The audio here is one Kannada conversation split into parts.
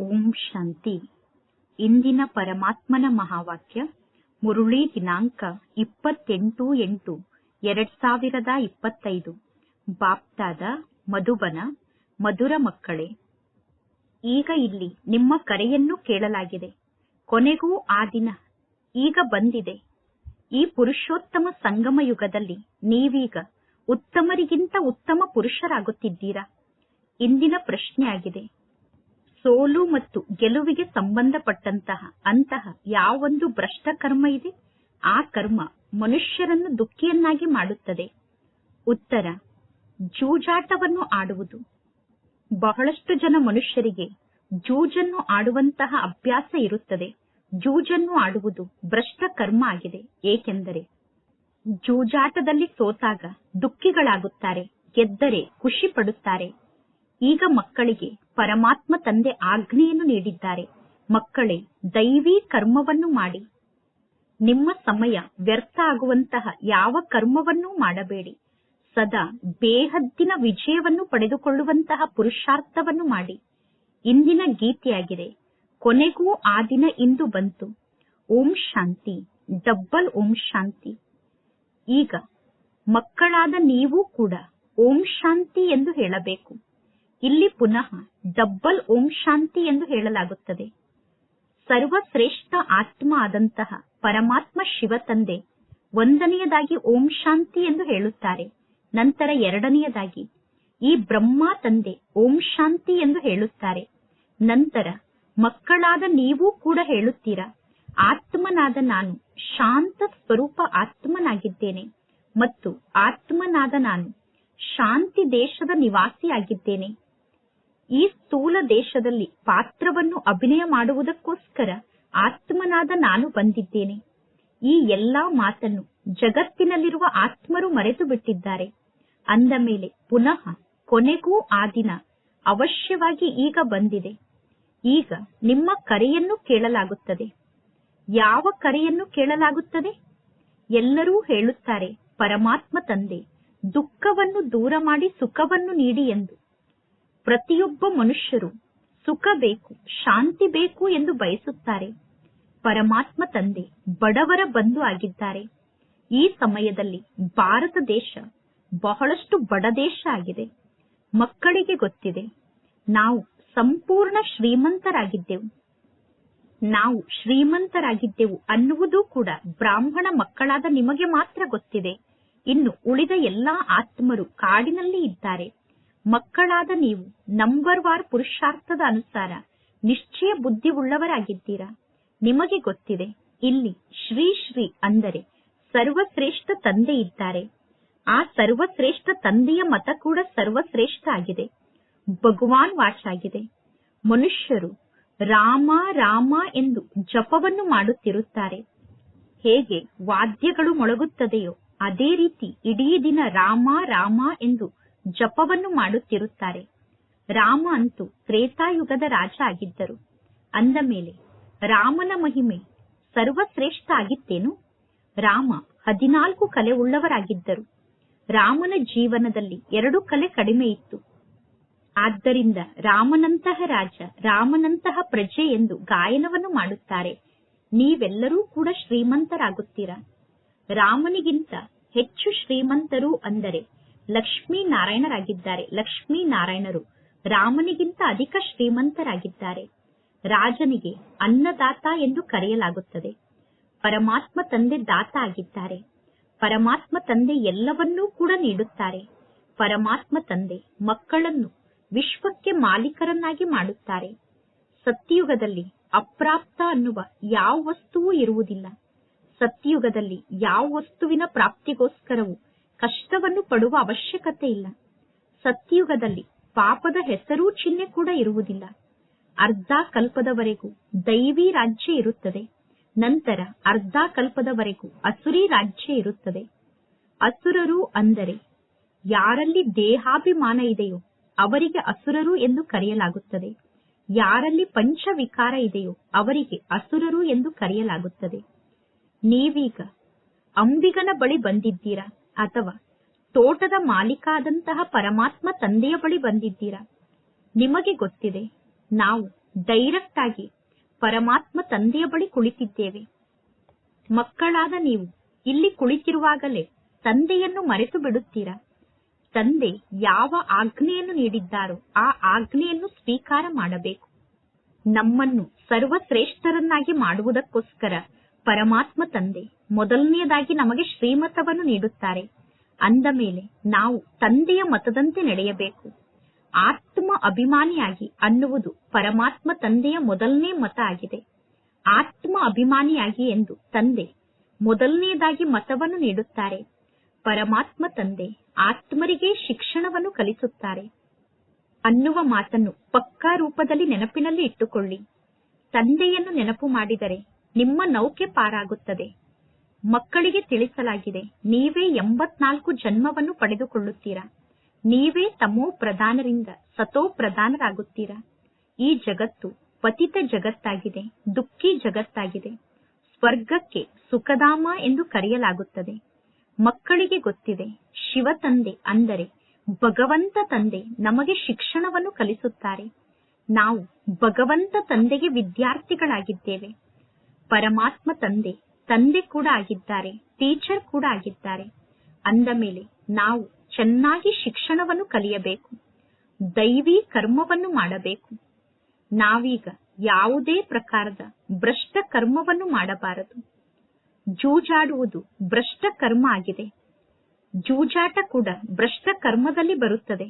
ಓಂ ಶಾಂತಿ. ಇಂದಿನ ಪರಮಾತ್ಮನ ಮಹಾವಾಕ್ಯ, ಮುರುಳಿ ದಿನಾಂಕ ಇಪ್ಪತ್ತೆಂಟು ಎಂಟು, ಎರಡ್ ಸಾವಿರದ ಇಪ್ಪತ್ತೈದು. ಬಾಪ್ತಾದ ಮಧುಬನ, ಮಧುರ ಮಕ್ಕಳೇ. ಈಗ ಇಲ್ಲಿ ನಿಮ್ಮ ಕರೆಯನ್ನು ಕೇಳಲಾಗಿದೆ. ಕೊನೆಗೂ ಆ ದಿನ. ಈಗ ಬಂದಿದೆ. ಈ ಪುರುಷೋತ್ತಮ ಸಂಗಮ ಯುಗದಲ್ಲಿ ನೀವೀಗ ಉತ್ತಮರಿಗಿಂತ ಉತ್ತಮ ಪುರುಷರಾಗುತ್ತಿದ್ದೀರಾ? ಇಂದಿನ ಪ್ರಶ್ನೆಯಾಗಿದೆ. ಸೋಲು ಮತ್ತು ಗೆಲುವಿಗೆ ಸಂಬಂಧಪಟ್ಟಂತಹ ಅಂತಹ ಯಾವೊಂದು ಭ್ರಷ್ಟ ಕರ್ಮ ಇದೆ, ಆ ಕರ್ಮ ಮನುಷ್ಯರನ್ನು ದುಃಖಿಯನ್ನಾಗಿ ಮಾಡುತ್ತದೆ. ಉತ್ತರ, ಜೂಜಾಟವನ್ನು ಆಡುವುದು. ಬಹಳಷ್ಟು ಜನ ಮನುಷ್ಯರಿಗೆ ಜೂಜನ್ನು ಆಡುವಂತಹ ಅಭ್ಯಾಸ ಇರುತ್ತದೆ. ಜೂಜನ್ನು ಆಡುವುದು ಭ್ರಷ್ಟ ಕರ್ಮ ಆಗಿದೆ. ಏಕೆಂದರೆ ಜೂಜಾಟದಲ್ಲಿ ಸೋತಾಗ ದುಃಖಿಗಳಾಗುತ್ತಾರೆ, ಗೆದ್ದರೆ ಖುಷಿ ಪಡುತ್ತಾರೆ. ಈಗ ಮಕ್ಕಳಿಗೆ ಪರಮಾತ್ಮ ತಂದೆ ಆಜ್ಞೆಯನ್ನು ನೀಡಿದ್ದಾರೆ. ಮಕ್ಕಳೇ, ದೈವಿ ಕರ್ಮವನ್ನು ಮಾಡಿ. ನಿಮ್ಮ ಸಮಯ ವ್ಯರ್ಥ ಆಗುವಂತಹ ಯಾವ ಕರ್ಮವನ್ನೂ ಮಾಡಬೇಡಿ. ಸದಾ ಬೇಹದ್ದಿನ ವಿಜಯವನ್ನು ಪಡೆದುಕೊಳ್ಳುವಂತಹ ಪುರುಷಾರ್ಥವನ್ನು ಮಾಡಿ. ಇಂದಿನ ಗೀತೆಯಾಗಿದೆ, ಕೊನೆಗೂ ಆ ದಿನ ಇಂದು ಬಂತು. ಓಂ ಶಾಂತಿ, ಡಬ್ಬಲ್ ಓಂ ಶಾಂತಿ. ಈಗ ಮಕ್ಕಳಾದ ನೀವು ಕೂಡ ಓಂ ಶಾಂತಿ ಎಂದು ಹೇಳಬೇಕು. ಇಲ್ಲಿ ಪುನಃ ಡಬ್ಬಲ್ ಓಂ ಶಾಂತಿ ಎಂದು ಹೇಳಲಾಗುತ್ತದೆ. ಸರ್ವಶ್ರೇಷ್ಠ ಆತ್ಮ ಆದಂತಹ ಪರಮಾತ್ಮ ಶಿವ ತಂದೆ ಒಂದನೆಯದಾಗಿ ಓಂ ಶಾಂತಿ ಎಂದು ಹೇಳುತ್ತಾರೆ. ನಂತರ ಎರಡನೆಯದಾಗಿ ಈ ಬ್ರಹ್ಮ ತಂದೆ ಓಂ ಶಾಂತಿ ಎಂದು ಹೇಳುತ್ತಾರೆ. ನಂತರ ಮಕ್ಕಳಾದ ನೀವು ಕೂಡ ಹೇಳುತ್ತೀರಾ, ಆತ್ಮನಾದ ನಾನು ಶಾಂತ ಸ್ವರೂಪ ಆತ್ಮನಾಗಿದ್ದೇನೆ ಮತ್ತು ಆತ್ಮನಾದ ನಾನು ಶಾಂತಿ ದೇಶದ ನಿವಾಸಿಯಾಗಿದ್ದೇನೆ. ಈ ಸ್ಥೂಲ ದೇಶದಲ್ಲಿ ಪಾತ್ರವನ್ನು ಅಭಿನಯ ಮಾಡುವುದಕ್ಕೋಸ್ಕರ ಆತ್ಮನಾದ ನಾನು ಬಂದಿದ್ದೇನೆ. ಈ ಎಲ್ಲಾ ಮಾತನ್ನು ಜಗತ್ತಿನಲ್ಲಿರುವ ಆತ್ಮರು ಮರೆತು ಬಿಟ್ಟಿದ್ದಾರೆ. ಅಂದ ಮೇಲೆ ಪುನಃ ಕೊನೆಗೂ ಆ ದಿನ ಅವಶ್ಯವಾಗಿ ಈಗ ಬಂದಿದೆ. ಈಗ ನಿಮ್ಮ ಕರೆಯನ್ನು ಕೇಳಲಾಗುತ್ತದೆ. ಯಾವ ಕರೆಯನ್ನು ಕೇಳಲಾಗುತ್ತದೆ? ಎಲ್ಲರೂ ಹೇಳುತ್ತಾರೆ, ಪರಮಾತ್ಮ ತಂದೆ, ದುಃಖವನ್ನು ದೂರ ಮಾಡಿ ಸುಖವನ್ನು ನೀಡಿ ಎಂದು. ಪ್ರತಿಯೊಬ್ಬ ಮನುಷ್ಯರು ಸುಖ ಬೇಕು, ಶಾಂತಿ ಬೇಕು ಎಂದು ಬಯಸುತ್ತಾರೆ. ಪರಮಾತ್ಮ ತಂದೆ, ಬಡವರ ಬಂಧು ಆಗಿದ್ದಾರೆ. ಈ ಸಮಯದಲ್ಲಿ ಭಾರತ ದೇಶ ಬಹಳಷ್ಟು ಬಡ ದೇಶ ಆಗಿದೆ. ಮಕ್ಕಳಿಗೆ ಗೊತ್ತಿದೆ, ನಾವು ಸಂಪೂರ್ಣ ಶ್ರೀಮಂತರಾಗಿದ್ದೆವು. ನಾವು ಶ್ರೀಮಂತರಾಗಿದ್ದೆವು ಅನ್ನುವುದು ಕೂಡ ಬ್ರಾಹ್ಮಣ ಮಕ್ಕಳಾದ ನಿಮಗೆ ಮಾತ್ರ ಗೊತ್ತಿದೆ. ಇನ್ನು ಉಳಿದ ಎಲ್ಲಾ ಆತ್ಮರು ಕಾಡಿನಲ್ಲಿ ಇದ್ದಾರೆ. ಮಕ್ಕಳಾದ ನೀವು ನಂಬರ್ ವಾರ್ ಪುರುಷಾರ್ಥದ ಅನುಸಾರ ನಿಶ್ಚಯ ಬುದ್ಧಿ ಉಳ್ಳವರಾಗಿದ್ದೀರಾ ನಿಮಗೆ ಗೊತ್ತಿದೆ, ಇಲ್ಲಿ ಶ್ರೀ ಶ್ರೀ ಅಂದರೆ ಸರ್ವಶ್ರೇಷ್ಠ ತಂದೆ ಇದ್ದಾರೆ. ಆ ಸರ್ವಶ್ರೇಷ್ಠ ತಂದೆಯ ಮತ ಕೂಡ ಸರ್ವಶ್ರೇಷ್ಠ ಆಗಿದೆ. ಭಗವಾನ್ ವಾಚಾಗಿದೆ ಮನುಷ್ಯರು ರಾಮ ರಾಮ ಎಂದು ಜಪವನ್ನು ಮಾಡುತ್ತಿರುತ್ತಾರೆ. ಹೇಗೆ ವಾದ್ಯಗಳು ಮೊಳಗುತ್ತದೆಯೋ, ಅದೇ ರೀತಿ ಇಡೀ ದಿನ ರಾಮ ರಾಮ ಎಂದು ಜಪವನ್ನು ಮಾಡುತ್ತಿರುತ್ತಾರೆ. ರಾಮ ಅಂತೂ ತ್ರೇತಾಯುಗದ ರಾಜ ಆಗಿದ್ದರು. ಅಂದ ಮೇಲೆ, ರಾಮನ ಮಹಿಮೆ ಸರ್ವಶ್ರೇಷ್ಠ ಆಗಿತ್ತೇನು? ರಾಮ ಹದಿನಾಲ್ಕು ಕಲೆ ಉಳ್ಳವರಾಗಿದ್ದರು. ರಾಮನ ಜೀವನದಲ್ಲಿ ಎರಡು ಕಲೆ ಕಡಿಮೆ ಇತ್ತು. ಆದ್ದರಿಂದ ರಾಮನಂತಹ ರಾಜ, ರಾಮನಂತಹ ಪ್ರಜೆ ಎಂದು ಗಾಯನವನ್ನು ಮಾಡುತ್ತಾರೆ. ನೀವೆಲ್ಲರೂ ಕೂಡ ಶ್ರೀಮಂತರಾಗುತ್ತೀರಾ? ರಾಮನಿಗಿಂತ ಹೆಚ್ಚು ಶ್ರೀಮಂತರು ಅಂದರೆ ಲಕ್ಷ್ಮೀ ನಾರಾಯಣರಾಗಿದ್ದಾರೆ ಲಕ್ಷ್ಮೀ ನಾರಾಯಣರು ರಾಮನಿಗಿಂತ ಅಧಿಕ ಶ್ರೀಮಂತರಾಗಿದ್ದಾರೆ. ರಾಜನಿಗೆ ಅನ್ನದಾತ ಎಂದು ಕರೆಯಲಾಗುತ್ತದೆ. ಪರಮಾತ್ಮ ತಂದೆ ದಾತ ಆಗಿದ್ದಾರೆ. ಪರಮಾತ್ಮ ತಂದೆ ಎಲ್ಲವನ್ನೂ ಕೂಡ ನೀಡುತ್ತಾರೆ. ಪರಮಾತ್ಮ ತಂದೆ ಮಕ್ಕಳನ್ನು ವಿಶ್ವಕ್ಕೆ ಮಾಲೀಕರನ್ನಾಗಿ ಮಾಡುತ್ತಾರೆ. ಸತ್ಯಯುಗದಲ್ಲಿ ಅಪ್ರಾಪ್ತ ಅನ್ನುವ ಯಾವ ವಸ್ತುವೂ ಇರುವುದಿಲ್ಲ. ಸತ್ಯಯುಗದಲ್ಲಿ ಯಾವ ವಸ್ತುವಿನ ಪ್ರಾಪ್ತಿಗೋಸ್ಕರವೂ ಕಷ್ಟವನ್ನು ಪಡುವ ಅವಶ್ಯಕತೆ ಇಲ್ಲ. ಸತ್ಯಯುಗದಲ್ಲಿ ಪಾಪದ ಹೆಸರೂ ಚಿಹ್ನೆ ಕೂಡ ಇರುವುದಿಲ್ಲ. ಅರ್ಧ ಕಲ್ಪದವರೆಗೂ ದೈವಿ ರಾಜ್ಯ ಇರುತ್ತದೆ. ನಂತರ ಅರ್ಧ ಕಲ್ಪದವರೆಗೂ ಅಸುರಿ ರಾಜ್ಯ ಇರುತ್ತದೆ. ಅಸುರರು ಅಂದರೆ ಯಾರಲ್ಲಿ ದೇಹಾಭಿಮಾನ ಇದೆಯೋ ಅವರಿಗೆ ಅಸುರರು ಎಂದು ಕರೆಯಲಾಗುತ್ತದೆ. ಯಾರಲ್ಲಿ ಪಂಚವಿಕಾರ ಇದೆಯೋ ಅವರಿಗೆ ಅಸುರರು ಎಂದು ಕರೆಯಲಾಗುತ್ತದೆ. ನೀವೀಗ ಅಂಬಿಗನ ಬಳಿ ಬಂದಿದ್ದೀರಾ? ಅಥವಾ ತೋಟದ ಮಾಲೀಕಾದಂತಹ ಪರಮಾತ್ಮ ತಂದೆಯ ಬಳಿ ಬಂದಿದ್ದೀರಾ? ನಿಮಗೆ ಗೊತ್ತಿದೆ, ನಾವು ಡೈರೆಕ್ಟ್ ಆಗಿ ಪರಮಾತ್ಮ ತಂದೆಯ ಬಳಿ ಕುಳಿತಿದ್ದೇವೆ. ಮಕ್ಕಳಾದ ನೀವು ಇಲ್ಲಿ ಕುಳಿತಿರುವಾಗಲೇ ತಂದೆಯನ್ನು ಮರೆತು ಬಿಡುತ್ತೀರಾ? ತಂದೆ ಯಾವ ಆಜ್ಞೆಯನ್ನು ನೀಡಿದ್ದಾರೋ ಆ ಆಜ್ಞೆಯನ್ನು ಸ್ವೀಕಾರ ಮಾಡಬೇಕು. ನಮ್ಮನ್ನು ಸರ್ವಶ್ರೇಷ್ಠರನ್ನಾಗಿ ಮಾಡುವುದಕ್ಕೋಸ್ಕರ ಪರಮಾತ್ಮ ತಂದೆ. ಮೊದಲನೆಯದಾಗಿ ನಮಗೆ ಶ್ರೀಮತವನ್ನು ನೀಡುತ್ತಾರೆ. ಅಂದ ಮೇಲೆ ನಾವು ತಂದೆಯ ಮತದಂತೆ ನಡೆಯಬೇಕು. ಆತ್ಮ ಅಭಿಮಾನಿಯಾಗಿ ಅನ್ನುವುದು ಪರಮಾತ್ಮ ತಂದೆಯ ಮೊದಲನೇ ಮತ ಆಗಿದೆ. ಆತ್ಮ ಅಭಿಮಾನಿಯಾಗಿ ಎಂದು ತಂದೆ ಮೊದಲನೆಯದಾಗಿ ಮತವನ್ನು ನೀಡುತ್ತಾರೆ. ಪರಮಾತ್ಮ ತಂದೆ ಆತ್ಮರಿಗೆ ಶಿಕ್ಷಣವನ್ನು ಕಲಿಸುತ್ತಾರೆ. ಅನ್ನುವ ಮಾತನ್ನು ಪಕ್ಕಾ ರೂಪದಲ್ಲಿ ನೆನಪಿನಲ್ಲಿ ಇಟ್ಟುಕೊಳ್ಳಿ. ತಂದೆಯನ್ನು ನೆನಪು ಮಾಡಿದರೆ ನಿಮ್ಮ ನೌಕೆ ಪಾರಾಗುತ್ತದೆ. ಮಕ್ಕಳಿಗೆ ತಿಳಿಸಲಾಗಿದೆ, ನೀವೇ ಎಂಬತ್ನಾಲ್ಕು ಜನ್ಮವನ್ನು ಪಡೆದುಕೊಳ್ಳುತ್ತೀರಾ? ನೀವೇ ತಮೋ ಪ್ರಧಾನರಿಂದ ಸತೋ ಪ್ರಧಾನರಾಗುತ್ತೀರಾ? ಈ ಜಗತ್ತು ಪತಿತ ಜಗತ್ತಾಗಿದೆ, ದುಃಖಿ ಜಗತ್ತಾಗಿದೆ. ಸ್ವರ್ಗಕ್ಕೆ ಸುಖಧಾಮ ಎಂದು ಕರೆಯಲಾಗುತ್ತದೆ. ಮಕ್ಕಳಿಗೆ ಗೊತ್ತಿದೆ, ಶಿವ ತಂದೆ ಅಂದರೆ ಭಗವಂತ ತಂದೆ ನಮಗೆ ಶಿಕ್ಷಣವನ್ನು ಕಲಿಸುತ್ತಾರೆ. ನಾವು ಭಗವಂತ ತಂದೆಗೆ ವಿದ್ಯಾರ್ಥಿಗಳಾಗಿದ್ದೇವೆ. ಪರಮಾತ್ಮ ತಂದೆ ತಂದೆ ಕೂಡ ಆಗಿದ್ದಾರೆ, ಟೀಚರ್ ಕೂಡ ಆಗಿದ್ದಾರೆ. ಅಂದ ಮೇಲೆ ನಾವು ಚೆನ್ನಾಗಿ ಶಿಕ್ಷಣವನ್ನು ಕಲಿಯಬೇಕು, ದೈವಿ ಕರ್ಮವನ್ನು ಮಾಡಬೇಕು. ನಾವೀಗ ಯಾವುದೇ ಪ್ರಕಾರದ ಭ್ರಷ್ಟ ಕರ್ಮವನ್ನು ಮಾಡಬಾರದು. ಜೂಜಾಡುವುದು ಭ್ರಷ್ಟ ಕರ್ಮ ಆಗಿದೆ. ಜೂಜಾಟ ಕೂಡ ಭ್ರಷ್ಟ ಕರ್ಮದಲ್ಲಿ ಬರುತ್ತದೆ.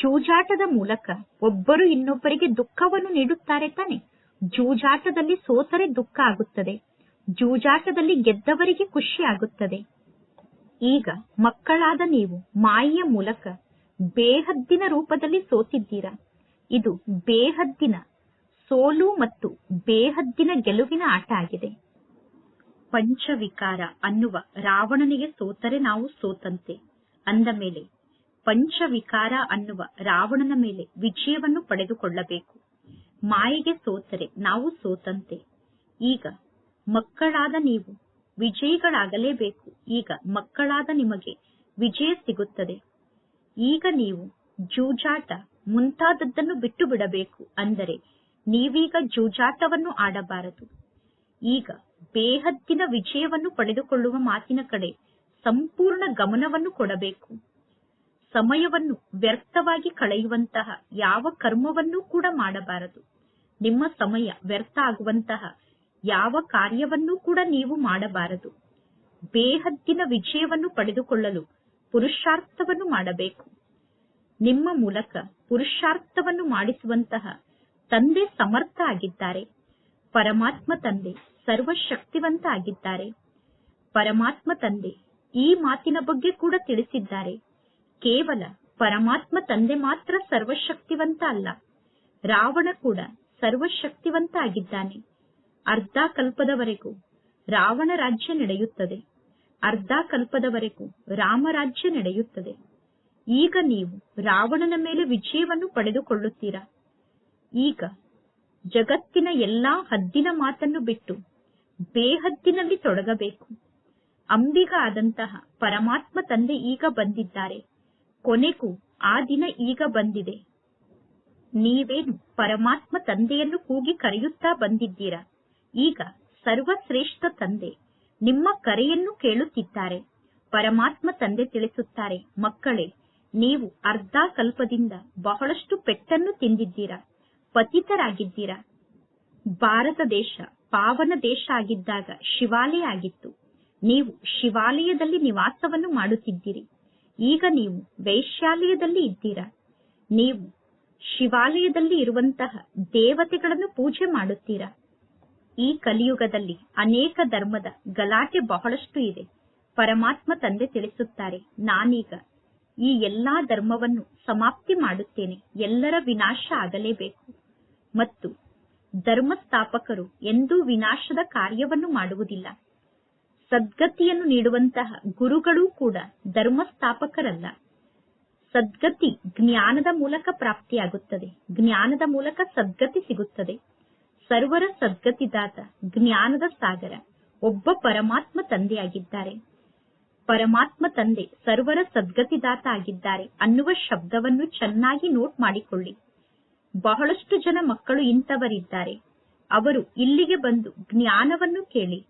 ಜೂಜಾಟದ ಮೂಲಕ ಒಬ್ಬರು ಇನ್ನೊಬ್ಬರಿಗೆ ದುಃಖವನ್ನು ನೀಡುತ್ತಾರೆ ತಾನೆ. ಜೂಜಾಟದಲ್ಲಿ ಸೋತರೆ ದುಃಖ ಆಗುತ್ತದೆ. ಜೂಜಾಟದಲ್ಲಿ ಗೆದ್ದವರಿಗೆ ಖುಷಿ ಆಗುತ್ತದೆ. ಈಗ ಮಕ್ಕಳಾದ ನೀವು ಮಾಯೆಯ ಮೂಲಕ ಬೇಹದ್ದಿನ ರೂಪದಲ್ಲಿ ಸೋತಿದ್ದೀರಾ? ಇದು ಬೇಹದ್ದಿನ ಸೋಲು ಮತ್ತು ಬೇಹದ್ದಿನ ಗೆಲುವಿನ ಆಟ ಆಗಿದೆ. ಪಂಚವಿಕಾರ ಅನ್ನುವ ರಾವಣನಿಗೆ ಸೋತರೆ ನಾವು ಸೋತಂತೆ. ಅಂದ ಮೇಲೆ ಪಂಚವಿಕಾರ ಅನ್ನುವ ರಾವಣನ ಮೇಲೆ ವಿಜಯವನ್ನು ಪಡೆದುಕೊಳ್ಳಬೇಕು. ಮಾಯೆಗೆ ಸೋತರೆ, ನಾವು ಸೋತಂತೆ. ಈಗ ಮಕ್ಕಳಾದ ನೀವು ವಿಜಯಿಗಳಾಗಲೇಬೇಕು. ಈಗ ಮಕ್ಕಳಾದ ನಿಮಗೆ ವಿಜಯ ಸಿಗುತ್ತದೆ. ಈಗ ನೀವು ಜೂಜಾಟ ಮುಂತಾದದ್ದನ್ನು ಬಿಟ್ಟು ಬಿಡಬೇಕು ಅಂದರೆ ನೀವೀಗ ಜೂಜಾಟವನ್ನು ಆಡಬಾರದು. ಈಗ ಬೇಹದ್ದಿನ ವಿಜಯವನ್ನು ಪಡೆದುಕೊಳ್ಳುವ ಮಾತಿನ ಕಡೆ ಸಂಪೂರ್ಣ ಗಮನವನ್ನು ಕೊಡಬೇಕು. ಸಮಯವನ್ನು ವ್ಯರ್ಥವಾಗಿ ಕಳೆಯುವಂತಹ ಯಾವ ಕರ್ಮವನ್ನೂ ಕೂಡ ಮಾಡಬಾರದು. ನಿಮ್ಮ ಸಮಯ ವ್ಯರ್ಥ ಆಗುವಂತಹ ಯಾವ ಕಾರ್ಯವನ್ನೂ ಕೂಡ ನೀವು ಮಾಡಬಾರದು. ಬೇಹದ್ದಿನ ವಿಜಯವನ್ನು ಪಡೆದುಕೊಳ್ಳಲು ಪುರುಷಾರ್ಥವನ್ನು ಮಾಡಬೇಕು. ನಿಮ್ಮ ಮೂಲಕ ಪುರುಷಾರ್ಥವನ್ನು ಮಾಡಿಸುವಂತಹ ತಂದೆ ಸಮರ್ಥ ಆಗಿದ್ದಾರೆ. ಪರಮಾತ್ಮ ತಂದೆ ಸರ್ವಶಕ್ತಿವಂತ ಆಗಿದ್ದಾರೆ ಪರಮಾತ್ಮ ತಂದೆ ಈ ಮಾತಿನ ಬಗ್ಗೆ ಕೂಡ ತಿಳಿಸಿದ್ದಾರೆ. ಕೇವಲ ಪರಮಾತ್ಮ ತಂದೆ ಮಾತ್ರ ಸರ್ವಶಕ್ತಿವಂತ ಅಲ್ಲ. ರಾವಣ ಕೂಡ ಸರ್ವಶಕ್ತಿವಂತ ಆಗಿದ್ದಾನೆ ಅರ್ಧ ಕಲ್ಪದವರೆಗೂ ರಾವಣ ರಾಜ್ಯ ನಡೆಯುತ್ತದೆ. ಅರ್ಧ ಕಲ್ಪದವರೆಗೂ ರಾಮರಾಜ್ಯ ನಡೆಯುತ್ತದೆ. ಈಗ ನೀವು ರಾವಣನ ಮೇಲೆ ವಿಜಯವನ್ನು ಪಡೆದುಕೊಳ್ಳುತ್ತೀರಾ? ಈಗ ಜಗತ್ತಿನ ಎಲ್ಲಾ ಹದ್ದಿನ ಮಾತನ್ನು ಬಿಟ್ಟು ಬೇಹದ್ದಿನಲ್ಲಿ ತೊಡಗಬೇಕು. ಅಂಬಿಗ ಆದಂತಹ ಪರಮಾತ್ಮ ತಂದೆ ಈಗ ಬಂದಿದ್ದಾರೆ. ಕೊನೆಗೂ ಆ ದಿನ ಈಗ ಬಂದಿದೆ. ನೀವೇನು ಪರಮಾತ್ಮ ತಂದೆಯನ್ನು ಕೂಗಿ ಕರೆಯುತ್ತಾ ಬಂದಿದ್ದೀರಾ? ಈಗ ಸರ್ವಶ್ರೇಷ್ಠ ತಂದೆ ನಿಮ್ಮ ಕರೆಯನ್ನು ಕೇಳುತ್ತಿದ್ದಾರೆ. ಪರಮಾತ್ಮ ತಂದೆ ತಿಳಿಸುತ್ತಾರೆ, ಮಕ್ಕಳೇ, ನೀವು ಅರ್ಧ ಕಲ್ಪದಿಂದ ಬಹಳಷ್ಟು ಪೆಟ್ಟನ್ನು ತಿಂದಿದ್ದೀರಾ, ಪತಿತರಾಗಿದ್ದೀರಾ? ಭಾರತ ದೇಶ ಪಾವನ ದೇಶ ಆಗಿದ್ದಾಗ ಶಿವಾಲಯ ಆಗಿತ್ತು. ನೀವು ಶಿವಾಲಯದಲ್ಲಿ ನಿವಾಸವನ್ನು ಮಾಡುತ್ತಿದ್ದೀರಿ. ಈಗ ನೀವು ವೈಶ್ಯಾಲಯದಲ್ಲಿ ಇದ್ದೀರಾ? ನೀವು ಶಿವಾಲಯದಲ್ಲಿ ಇರುವಂತಹ ದೇವತೆಗಳನ್ನು ಪೂಜೆ ಮಾಡುತ್ತೀರಾ? ಈ ಕಲಿಯುಗದಲ್ಲಿ ಅನೇಕ ಧರ್ಮದ ಗಲಾಟೆ ಬಹಳಷ್ಟು ಇದೆ. ಪರಮಾತ್ಮ ತಂದೆ ತಿಳಿಸುತ್ತಾರೆ, ನಾನೀಗ ಈ ಎಲ್ಲಾ ಧರ್ಮವನ್ನು ಸಮಾಪ್ತಿ ಮಾಡುತ್ತೇನೆ, ಎಲ್ಲರ ವಿನಾಶ ಆಗಲೇಬೇಕು. ಮತ್ತು ಧರ್ಮಸ್ಥಾಪಕರು ಎಂದೂ ವಿನಾಶದ ಕಾರ್ಯವನ್ನು ಮಾಡುವುದಿಲ್ಲ. ಸದ್ಗತಿಯನ್ನು ನೀಡುವಂತಹ ಗುರುಗಳೂ ಕೂಡ ಧರ್ಮಸ್ಥಾಪಕರಲ್ಲ. ಸದ್ಗತಿ ಜ್ಞಾನದ ಮೂಲಕ ಪ್ರಾಪ್ತಿಯಾಗುತ್ತದೆ. ಜ್ಞಾನದ ಮೂಲಕ ಸದ್ಗತಿ ಸಿಗುತ್ತದೆ. ಸರ್ವರ ಸದ್ಗತಿದಾತ ಜ್ಞಾನದ ಸಾಗರ. ಒಬ್ಬ ಪರಮಾತ್ಮ ತಂದೆಯಾಗಿದ್ದಾರೆ. ಪರಮಾತ್ಮ ತಂದೆ ಸರ್ವರ ಸದ್ಗತಿದಾತ ಆಗಿದ್ದಾರೆ ಅನ್ನುವ ಶಬ್ದವನ್ನು ಚೆನ್ನಾಗಿ ನೋಟ್ ಮಾಡಿಕೊಳ್ಳಿ. ಬಹಳಷ್ಟು ಜನ ಮಕ್ಕಳು ಇಂಥವರಿದ್ದಾರೆ. ಅವರು ಇಲ್ಲಿಗೆ ಬಂದು ಜ್ಞಾನವನ್ನು ಕೇಳಿ.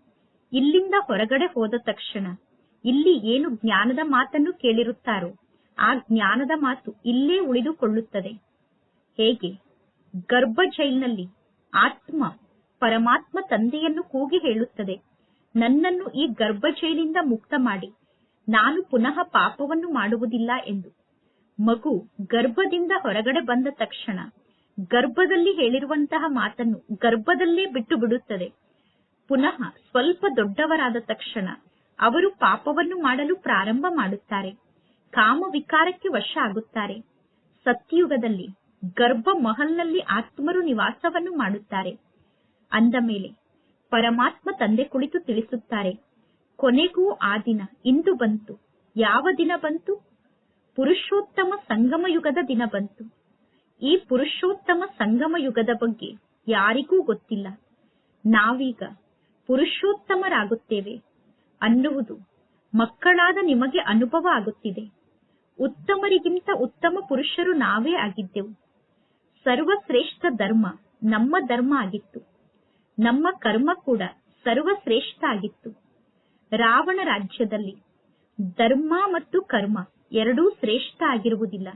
ಇಲ್ಲಿಂದ ಹೊರಗಡೆ ಹೋದ ತಕ್ಷಣ, ಇಲ್ಲಿ ಏನು ಜ್ಞಾನದ ಮಾತನ್ನು ಕೇಳಿರುತ್ತಾರೋ ಆ ಜ್ಞಾನದ ಮಾತು ಇಲ್ಲೇ ಉಳಿದುಕೊಳ್ಳುತ್ತದೆ. ಹೇಗೆ? ಗರ್ಭ ಜೈಲ್ನಲ್ಲಿ ಆತ್ಮ ಪರಮಾತ್ಮ ತಂದೆಯನ್ನು ಕೂಗಿ ಹೇಳುತ್ತದೆ, ನನ್ನನ್ನು ಈ ಗರ್ಭ ಜೈಲಿಂದ ಮುಕ್ತ ಮಾಡಿ, ನಾನು ಪುನಃ ಪಾಪವನ್ನು ಮಾಡುವುದಿಲ್ಲ ಎಂದು. ಮಗು ಗರ್ಭದಿಂದ ಹೊರಗಡೆ ಬಂದ ತಕ್ಷಣ ಗರ್ಭದಲ್ಲಿ ಹೇಳಿರುವಂತಹ ಮಾತನ್ನು ಗರ್ಭದಲ್ಲೇ ಬಿಟ್ಟು ಬಿಡುತ್ತದೆ ಪುನಃ ಸ್ವಲ್ಪ ದೊಡ್ಡವರಾದ ತಕ್ಷಣ ಅವರು ಪಾಪವನ್ನು ಮಾಡಲು ಪ್ರಾರಂಭ ಮಾಡುತ್ತಾರೆ. ಕಾಮ ವಿಕಾರಕ್ಕೆ ವಶ ಆಗುತ್ತಾರೆ. ಸತ್ಯುಗದಲ್ಲಿ ಗರ್ಭ ಮಹಲ್ನಲ್ಲಿ ಆತ್ಮರು ನಿವಾಸವನ್ನು ಮಾಡುತ್ತಾರೆ. ಅಂದ ಮೇಲೆ ಪರಮಾತ್ಮ ತಂದೆ ಕುಳಿತು ತಿಳಿಸುತ್ತಾರೆ, ಕೊನೆಗೂ ಆ ದಿನ ಇಂದು ಬಂತು, ಯಾವ ದಿನ ಬಂತು? ಪುರುಷೋತ್ತಮ ಸಂಗಮ ಯುಗದ ದಿನ ಬಂತು. ಈ ಪುರುಷೋತ್ತಮ ಸಂಗಮ ಯುಗದ ಬಗ್ಗೆ ಯಾರಿಗೂ ಗೊತ್ತಿಲ್ಲ. ನಾವೀಗ ಪುರುಷೋತ್ತಮರಾಗುತ್ತೇವೆ ಅನ್ನುವುದು ಮಕ್ಕಳಾದ ನಿಮಗೆ ಅನುಭವ ಆಗುತ್ತಿದೆ. ಉತ್ತಮರಿಗಿಂತ ಉತ್ತಮ ಪುರುಷರು ನಾವೇ ಆಗಿದ್ದೆವು. ಸರ್ವಶ್ರೇಷ್ಠ ಧರ್ಮ ನಮ್ಮ ಧರ್ಮ ಆಗಿತ್ತು. ನಮ್ಮ ಕರ್ಮ ಕೂಡ ಸರ್ವಶ್ರೇಷ್ಠ ಆಗಿತ್ತು. ರಾವಣ ರಾಜ್ಯದಲ್ಲಿ ಧರ್ಮ ಮತ್ತು ಕರ್ಮ ಎರಡೂ ಶ್ರೇಷ್ಠ ಆಗಿರುವುದಿಲ್ಲ.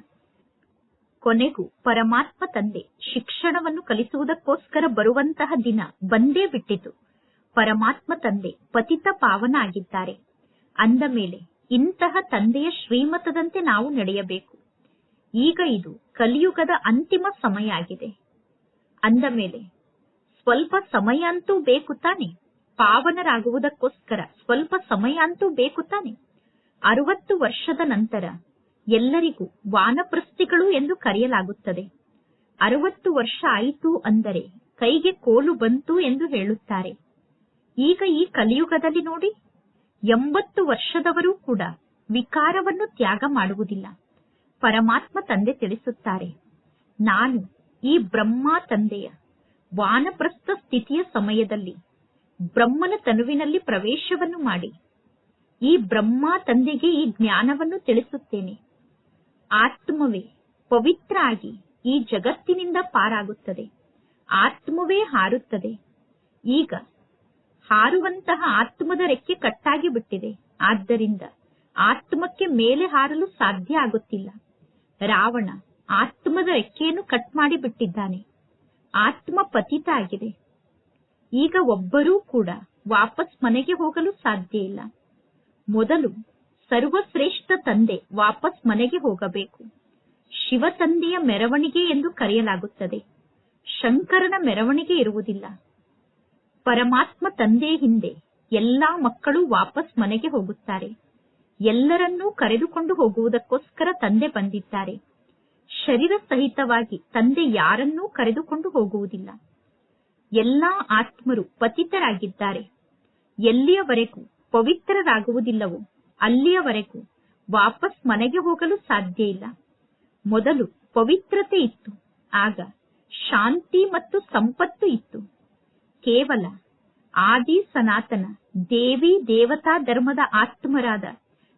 ಕೊನೆಗೂ ಪರಮಾತ್ಮ ತಂದೆ ಶಿಕ್ಷಣವನ್ನು ಕಲಿಸುವುದಕ್ಕೋಸ್ಕರ ಬರುವಂತಹ ದಿನ ಬಂದೇ ಬಿಟ್ಟಿತು. ಪರಮಾತ್ಮ ತಂದೆ ಪತಿತ ಪಾವನ ಆಗಿದ್ದಾರೆ. ಅಂದ ಮೇಲೆ ಇಂತಹ ತಂದೆಯ ಶ್ರೀಮತದಂತೆ ನಾವು ನಡೆಯಬೇಕು. ಈಗ ಇದು ಕಲಿಯುಗದ ಅಂತಿಮ ಸಮಯ ಆಗಿದೆ ಅಂದ ಮೇಲೆ, ಸ್ವಲ್ಪ ಸಮಯ ಅಂತೂ ಬೇಕು ತಾನೆ? ಪಾವನರಾಗುವುದಕ್ಕೋಸ್ಕರ ಸ್ವಲ್ಪ ಸಮಯ ಅಂತೂ ಬೇಕು ತಾನೆ? ಅರವತ್ತು ವರ್ಷದ ನಂತರ ಎಲ್ಲರಿಗೂ ವಾನಪ್ರಸ್ಥಿಗಳು ಎಂದು ಕರೆಯಲಾಗುತ್ತದೆ. ಅರವತ್ತು ವರ್ಷ ಆಯಿತು ಅಂದರೆ ಕೈಗೆ ಕೋಲು ಬಂತು ಎಂದು ಹೇಳುತ್ತಾರೆ. ಈಗ ಈ ಕಲಿಯುಗದಲ್ಲಿ ನೋಡಿ ಎಂಬತ್ತು ವರ್ಷದವರೂ ಕೂಡ ವಿಕಾರವನ್ನು ತ್ಯಾಗ ಮಾಡುವುದಿಲ್ಲ. ಪರಮಾತ್ಮ ತಂದೆ ತಿಳಿಸುತ್ತಾರೆ, ನಾನು ಈ ಬ್ರಹ್ಮ ತಂದೆಯ ವಾನಪ್ರಸ್ಥ ಸ್ಥಿತಿಯ ಸಮಯದಲ್ಲಿ ಬ್ರಹ್ಮನ ತನುವಿನಲ್ಲಿ ಪ್ರವೇಶವನ್ನು ಮಾಡಿ ಈ ಬ್ರಹ್ಮ ತಂದೆಗೆ ಈ ಜ್ಞಾನವನ್ನು ತಿಳಿಸುತ್ತೇನೆ. ಆತ್ಮವೇ ಪವಿತ್ರ ಆಗಿ ಈ ಜಗತ್ತಿನಿಂದ ಪಾರಾಗುತ್ತದೆ, ಆತ್ಮವೇ ಹಾರುತ್ತದೆ. ಈಗ ಹಾರುವಂತಹ ಆತ್ಮದ ರೆಕ್ಕೆ ಕಟ್ಟಾಗಿ ಬಿಟ್ಟಿದೆ. ಆದ್ದರಿಂದ ಆತ್ಮಕ್ಕೆ ಮೇಲೆ ಹಾರಲು ಸಾಧ್ಯ ಆಗುತ್ತಿಲ್ಲ. ರಾವಣ ಆತ್ಮದ ರೆಕ್ಕೆಯನ್ನು ಕಟ್ ಮಾಡಿ ಬಿಟ್ಟಿದ್ದಾನೆ. ಆತ್ಮ ಪತಿತ ಆಗಿದೆ. ಈಗ ಒಬ್ಬರೂ ಕೂಡ ವಾಪಸ್ ಮನೆಗೆ ಹೋಗಲು ಸಾಧ್ಯ ಇಲ್ಲ. ಮೊದಲು ಸರ್ವಶ್ರೇಷ್ಠ ತಂದೆ ವಾಪಸ್ ಮನೆಗೆ ಹೋಗಬೇಕು. ಶಿವ ತಂದೆಯ ಮೆರವಣಿಗೆ ಎಂದು ಕರೆಯಲಾಗುತ್ತದೆ. ಶಂಕರನ ಮೆರವಣಿಗೆ ಇರುವುದಿಲ್ಲ. ಪರಮಾತ್ಮ ತಂದೆ ಹಿಂದೆ ಎಲ್ಲಾ ಮಕ್ಕಳು ವಾಪಸ್ ಮನೆಗೆ ಹೋಗುತ್ತಾರೆ. ಎಲ್ಲರನ್ನೂ ಕರೆದುಕೊಂಡು ಹೋಗುವುದಕ್ಕೋಸ್ಕರ ತಂದೆ ಬಂದಿದ್ದಾರೆ. ಶರೀರ ಸಹಿತವಾಗಿ ತಂದೆ ಯಾರನ್ನೂ ಕರೆದುಕೊಂಡು ಹೋಗುವುದಿಲ್ಲ. ಎಲ್ಲಾ ಆತ್ಮರು ಪತಿತರಾಗಿದ್ದಾರೆ. ಎಲ್ಲಿಯವರೆಗೂ ಪವಿತ್ರರಾಗುವುದಿಲ್ಲವೋ ಅಲ್ಲಿಯವರೆಗೂ ವಾಪಸ್ ಮನೆಗೆ ಹೋಗಲು ಸಾಧ್ಯ ಇಲ್ಲ. ಮೊದಲು ಪವಿತ್ರತೆ ಇತ್ತು, ಆಗ ಶಾಂತಿ ಮತ್ತು ಸಂಪತ್ತು ಇತ್ತು. ಕೇವಲ ಆದಿ ಸನಾತನ ದೇವಿ ದೇವತಾ ಧರ್ಮದ ಆತ್ಮರಾದ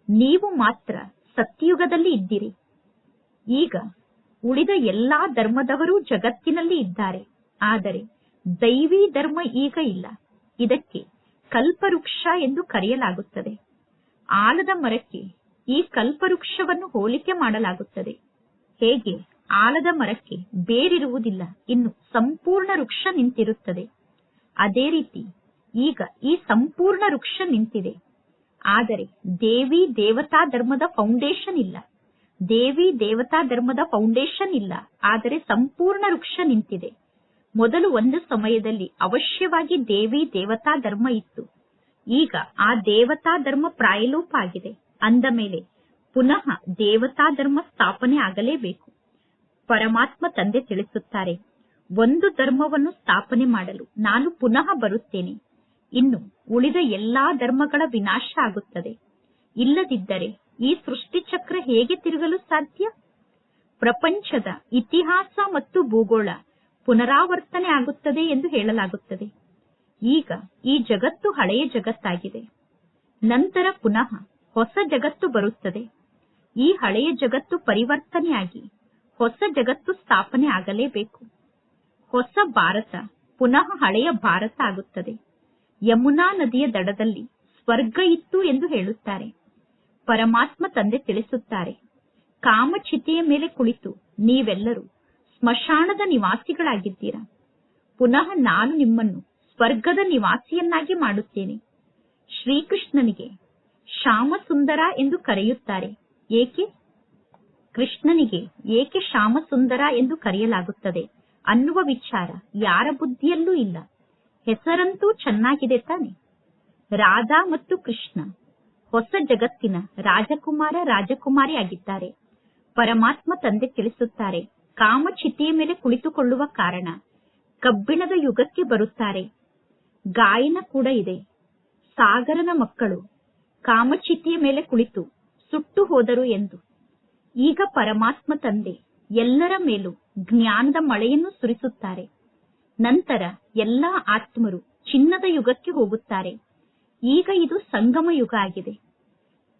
ನೀವು ಮಾತ್ರ ಸತ್ಯಯುಗದಲ್ಲಿ ಇದ್ದೀರಿ. ಈಗ ಉಳಿದ ಎಲ್ಲಾ ಧರ್ಮದವರು ಜಗತ್ತಿನಲ್ಲಿ ಇದ್ದಾರೆ. ಆದರೆ ದೈವಿ ಧರ್ಮ ಈಗ ಇಲ್ಲ. ಇದಕ್ಕೆ ಕಲ್ಪವೃಕ್ಷ ಎಂದು ಕರೆಯಲಾಗುತ್ತದೆ. ಆಲದ ಮರಕ್ಕೆ ಈ ಕಲ್ಪವೃಕ್ಷವನ್ನು ಹೋಲಿಕೆ ಮಾಡಲಾಗುತ್ತದೆ. ಹೇಗೆ ಆಲದ ಮರಕ್ಕೆ ಬೇರಿರುವುದಿಲ್ಲ, ಇನ್ನು ಸಂಪೂರ್ಣ ವೃಕ್ಷ ನಿಂತಿರುತ್ತದೆ. ಅದೇ ರೀತಿ ಈಗ ಈ ಸಂಪೂರ್ಣ ವೃಕ್ಷ ನಿಂತಿದೆ. ಆದರೆ ದೇವಿ ದೇವತಾ ಧರ್ಮದ ಫೌಂಡೇಶನ್ ಇಲ್ಲ. ದೇವಿ ದೇವತಾ ಧರ್ಮದ ಫೌಂಡೇಶನ್ ಇಲ್ಲ. ಆದರೆ ಸಂಪೂರ್ಣ ವೃಕ್ಷ ನಿಂತಿದೆ. ಮೊದಲು ಒಂದು ಸಮಯದಲ್ಲಿ ಅವಶ್ಯವಾಗಿ ದೇವಿ ದೇವತಾ ಧರ್ಮ ಇತ್ತು. ಈಗ ಆ ದೇವತಾ ಧರ್ಮ ಪ್ರಾಯಲೋಪ ಆಗಿದೆ. ಅಂದ ಮೇಲೆ ಪುನಃ ದೇವತಾ ಧರ್ಮ ಸ್ಥಾಪನೆ ಆಗಲೇಬೇಕು. ಪರಮಾತ್ಮ ತಂದೆ ತಿಳಿಸುತ್ತಾರೆ ಒಂದು ಧರ್ಮವನ್ನು ಸ್ಥಾಪನೆ ಮಾಡಲು ನಾನು ಪುನಃ ಬರುತ್ತೇನೆ. ಇನ್ನು ಉಳಿದ ಎಲ್ಲಾ ಧರ್ಮಗಳ ವಿನಾಶ ಆಗುತ್ತದೆ. ಇಲ್ಲದಿದ್ದರೆ ಈ ಸೃಷ್ಟಿ ಚಕ್ರ ಹೇಗೆ ತಿರುಗಲು ಸಾಧ್ಯ? ಪ್ರಪಂಚದ ಇತಿಹಾಸ ಮತ್ತು ಭೂಗೋಳ ಪುನರಾವರ್ತನೆ ಆಗುತ್ತದೆ ಎಂದು ಹೇಳಲಾಗುತ್ತದೆ. ಈಗ ಈ ಜಗತ್ತು ಹಳೆಯ ಜಗತ್ತಾಗಿದೆ. ನಂತರ ಪುನಃ ಹೊಸ ಜಗತ್ತು ಬರುತ್ತದೆ. ಈ ಹಳೆಯ ಜಗತ್ತು ಪರಿವರ್ತನೆಯಾಗಿ ಹೊಸ ಜಗತ್ತು ಸ್ಥಾಪನೆ ಆಗಲೇಬೇಕು. ಹೊಸ ಭಾರತ, ಪುನಃ ಹಳೆಯ ಭಾರತ ಆಗುತ್ತದೆ. ಯಮುನಾ ನದಿಯ ದಡದಲ್ಲಿ ಸ್ವರ್ಗ ಇತ್ತು ಎಂದು ಹೇಳುತ್ತಾರೆ. ಪರಮಾತ್ಮ ತಂದೆ ತಿಳಿಸುತ್ತಾರೆ ಕಾಮಚಿತೆಯ ಮೇಲೆ ಕುಳಿತು ನೀವೆಲ್ಲರೂ ಸ್ಮಶಾನದ ನಿವಾಸಿಗಳಾಗಿದ್ದೀರಾ. ಪುನಃ ನಾನು ನಿಮ್ಮನ್ನು ಸ್ವರ್ಗದ ನಿವಾಸಿಯನ್ನಾಗಿ ಮಾಡುತ್ತೇನೆ. ಶ್ರೀಕೃಷ್ಣನಿಗೆ ಶ್ಯಾಮ ಸುಂದರ ಎಂದು ಕರೆಯುತ್ತಾರೆ. ಏಕೆ? ಕೃಷ್ಣನಿಗೆ ಏಕೆ ಶ್ಯಾಮಸುಂದರ ಎಂದು ಕರೆಯಲಾಗುತ್ತದೆ? ಅನ್ನುವ ವಿಚಾರ ಯಾರ ಬುದ್ಧಿಯಲ್ಲೂ ಇಲ್ಲ. ಹೆಸರಂತೂ ಚೆನ್ನಾಗಿದೆ ತಾನೆ. ರಾಧಾ ಮತ್ತು ಕೃಷ್ಣ ಹೊಸ ಜಗತ್ತಿನ ರಾಜಕುಮಾರ ರಾಜಕುಮಾರಿ ಆಗಿದ್ದಾರೆ. ಪರಮಾತ್ಮ ತಂದೆ ತಿಳಿಸುತ್ತಾರೆ ಕಾಮಚಿತಿಯ ಮೇಲೆ ಕುಳಿತುಕೊಳ್ಳುವ ಕಾರಣ ಕಬ್ಬಿಣದ ಯುಗಕ್ಕೆ ಬರುತ್ತಾರೆ. ಗಾಯನ ಕೂಡ ಇದೆ. ಸಾಗರನ ಮಕ್ಕಳು ಕಾಮಚಿತಿಯ ಮೇಲೆ ಕುಳಿತು ಸುಟ್ಟು ಹೋದರು ಎಂದು. ಈಗ ಪರಮಾತ್ಮ ತಂದೆ ಎಲ್ಲರ ಮೇಲೂ ಜ್ಞಾನದ ಮಳೆಯನ್ನು ಸುರಿಸುತ್ತಾರೆ. ನಂತರ ಎಲ್ಲಾ ಆತ್ಮರು ಚಿನ್ನದ ಯುಗಕ್ಕೆ ಹೋಗುತ್ತಾರೆ. ಈಗ ಇದು ಸಂಗಮ ಯುಗ ಆಗಿದೆ.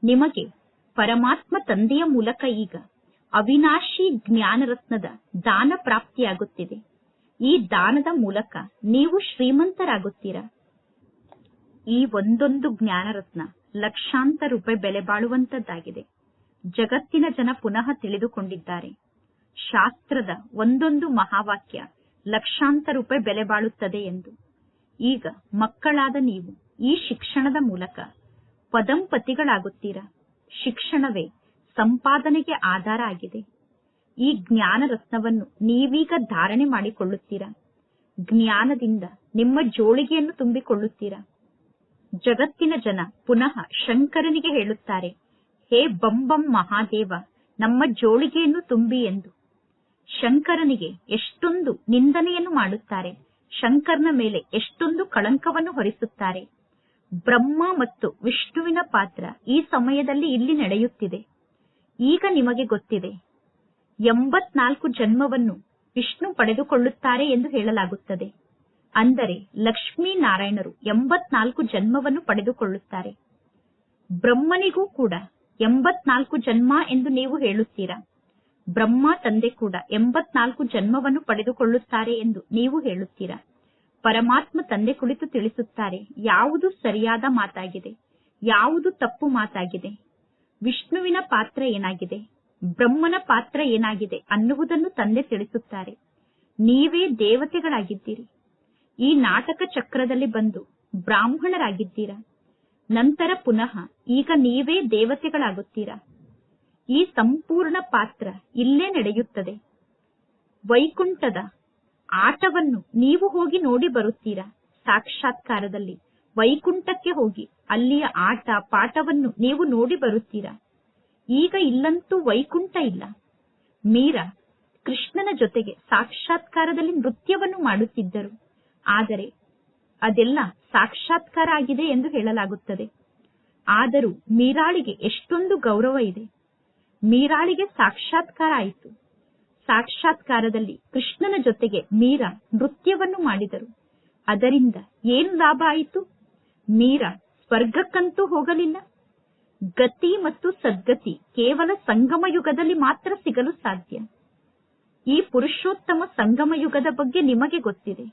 ನಿಮಗೆ ಪರಮಾತ್ಮ ತಂದೆಯ ಮೂಲಕ ಈಗ ಅವಿನಾಶಿ ಜ್ಞಾನರತ್ನದ ದಾನ ಪ್ರಾಪ್ತಿಯಾಗುತ್ತಿದೆ. ಈ ದಾನದ ಮೂಲಕ ನೀವು ಶ್ರೀಮಂತರಾಗುತ್ತೀರಾ? ಈ ಒಂದೊಂದು ಜ್ಞಾನರತ್ನ ಲಕ್ಷಾಂತರ ರೂಪಾಯಿ ಬೆಲೆ ಬಾಳುವಂತದ್ದಾಗಿದೆ ಜಗತ್ತಿನ ಜನ ಪುನಃ ತಿಳಿದುಕೊಂಡಿದ್ದಾರೆ. ಶಾಸ್ತ್ರದ ಒಂದೊಂದು ಮಹಾವಾಕ್ಯ ಲಕ್ಷಾಂತರ ರೂಪಾಯಿ ಬೆಲೆ ಬಾಳುತ್ತದೆ ಎಂದು. ಈಗ ಮಕ್ಕಳಾದ ನೀವು ಈ ಶಿಕ್ಷಣದ ಮೂಲಕ ಪದಂಪತಿಗಳಾಗುತ್ತೀರಾ? ಶಿಕ್ಷಣವೇ ಸಂಪಾದನೆಗೆ ಆಧಾರ ಆಗಿದೆ. ಈ ಜ್ಞಾನ ರತ್ನವನ್ನು ನೀವೀಗ ಧಾರಣೆ ಮಾಡಿಕೊಳ್ಳುತ್ತೀರಾ? ಜ್ಞಾನದಿಂದ ನಿಮ್ಮ ಜೋಳಿಗೆಯನ್ನು ತುಂಬಿಕೊಳ್ಳುತ್ತೀರಾ? ಜಗತ್ತಿನ ಜನ ಪುನಃ ಶಂಕರನಿಗೆ ಹೇಳುತ್ತಾರೆ, ಹೇ ಬಂಬಂ ಮಹಾದೇವ, ನಮ್ಮ ಜೋಳಿಗೆಯನ್ನು ತುಂಬಿ ಎಂದು. ಶಂಕರನಿಗೆ ಎಷ್ಟೊಂದು ನಿಂದನೆಯನ್ನು ಮಾಡುತ್ತಾರೆ. ಶಂಕರನ ಮೇಲೆ ಎಷ್ಟೊಂದು ಕಳಂಕವನ್ನು ಹೊರಿಸುತ್ತಾರೆ. ಬ್ರಹ್ಮ ಮತ್ತು ವಿಷ್ಣುವಿನ ಪಾತ್ರ ಈ ಸಮಯದಲ್ಲಿ ಇಲ್ಲಿ ನಡೆಯುತ್ತಿದೆ. ಈಗ ನಿಮಗೆ ಗೊತ್ತಿದೆ. ಎಂಬತ್ನಾಲ್ಕು ಜನ್ಮವನ್ನು ವಿಷ್ಣು ಪಡೆದುಕೊಳ್ಳುತ್ತಾರೆ ಎಂದು ಹೇಳಲಾಗುತ್ತದೆ. ಅಂದರೆ ಲಕ್ಷ್ಮೀನಾರಾಯಣರು ಎಂಬತ್ನಾಲ್ಕು ಜನ್ಮವನ್ನು ಪಡೆದುಕೊಳ್ಳುತ್ತಾರೆ. ಬ್ರಹ್ಮನಿಗೂ ಕೂಡ ಎಂಬತ್ನಾಲ್ಕು ಜನ್ಮ ಎಂದು ನೀವು ಹೇಳುತ್ತೀರಾ? ಬ್ರಹ್ಮ ತಂದೆ ಕೂಡ ಎಂಬತ್ನಾಲ್ಕು ಜನ್ಮವನ್ನು ಪಡೆದುಕೊಳ್ಳುತ್ತಾರೆ ಎಂದು ನೀವು ಹೇಳುತ್ತೀರಾ? ಪರಮಾತ್ಮ ತಂದೆ ಕುಳಿತು ತಿಳಿಸುತ್ತಾರೆ, ಯಾವುದು ಸರಿಯಾದ ಮಾತಾಗಿದೆ? ಯಾವುದು ತಪ್ಪು ಮಾತಾಗಿದೆ? ವಿಷ್ಣುವಿನ ಪಾತ್ರ ಏನಾಗಿದೆ? ಬ್ರಹ್ಮನ ಪಾತ್ರ ಏನಾಗಿದೆ? ಅನ್ನುವುದನ್ನು ತಂದೆ ತಿಳಿಸುತ್ತಾರೆ. ನೀವೇ ದೇವತೆಗಳಾಗಿದ್ದೀರಿ. ಈ ನಾಟಕ ಚಕ್ರದಲ್ಲಿ ಬಂದು ಬ್ರಾಹ್ಮಣರಾಗಿದ್ದೀರಾ? ನಂತರ ಪುನಃ ಈಗ ನೀವೇ ದೇವತೆಗಳಾಗುತ್ತೀರಾ? ಈ ಸಂಪೂರ್ಣ ಪಾತ್ರ ಇಲ್ಲೇ ನಡೆಯುತ್ತದೆ. ವೈಕುಂಠದ ಆಟವನ್ನು ನೀವು ಹೋಗಿ ನೋಡಿ ಬರುತ್ತೀರಾ? ಸಾಕ್ಷಾತ್ಕಾರದಲ್ಲಿ ವೈಕುಂಠಕ್ಕೆ ಹೋಗಿ ಅಲ್ಲಿಯ ಆಟ, ಪಾಠವನ್ನು ನೀವು ನೋಡಿ ಬರುತ್ತೀರಾ? ಈಗ ಇಲ್ಲಂತೂ ವೈಕುಂಠ ಇಲ್ಲ. ಮೀರಾ ಕೃಷ್ಣನ ಜೊತೆಗೆ ಸಾಕ್ಷಾತ್ಕಾರದಲ್ಲಿ ನೃತ್ಯವನ್ನು ಮಾಡುತ್ತಿದ್ದರು. ಆದರೆ ಅದೆಲ್ಲ ಸಾಕ್ಷಾತ್ಕಾರ ಆಗಿದೆ ಎಂದು ಹೇಳಲಾಗುತ್ತದೆ. ಆದರೂ ಮೀರಾಳಿಗೆ ಎಷ್ಟೊಂದು ಗೌರವ ಇದೆ. ಮೀರಾಳಿಗೆ ಸಾಕ್ಷಾತ್ಕಾರ ಆಯಿತು. ಸಾಕ್ಷಾತ್ಕಾರದಲ್ಲಿ ಕೃಷ್ಣನ ಜೊತೆಗೆ ಮೀರಾ ನೃತ್ಯವನ್ನು ಮಾಡಿದರು. ಅದರಿಂದ ಏನು ಲಾಭ ಆಯಿತು? ಮೀರಾ ಸ್ವರ್ಗಕ್ಕಂತೂ ಹೋಗಲಿಲ್ಲ. ಗತಿ ಮತ್ತು ಸದ್ಗತಿ ಕೇವಲ ಸಂಗಮ ಯುಗದಲ್ಲಿ ಮಾತ್ರ ಸಿಗಲು ಸಾಧ್ಯ. ಈ ಪುರುಷೋತ್ತಮ ಸಂಗಮ ಯುಗದ ಬಗ್ಗೆ ನಿಮಗೆ ಗೊತ್ತಿದೆ.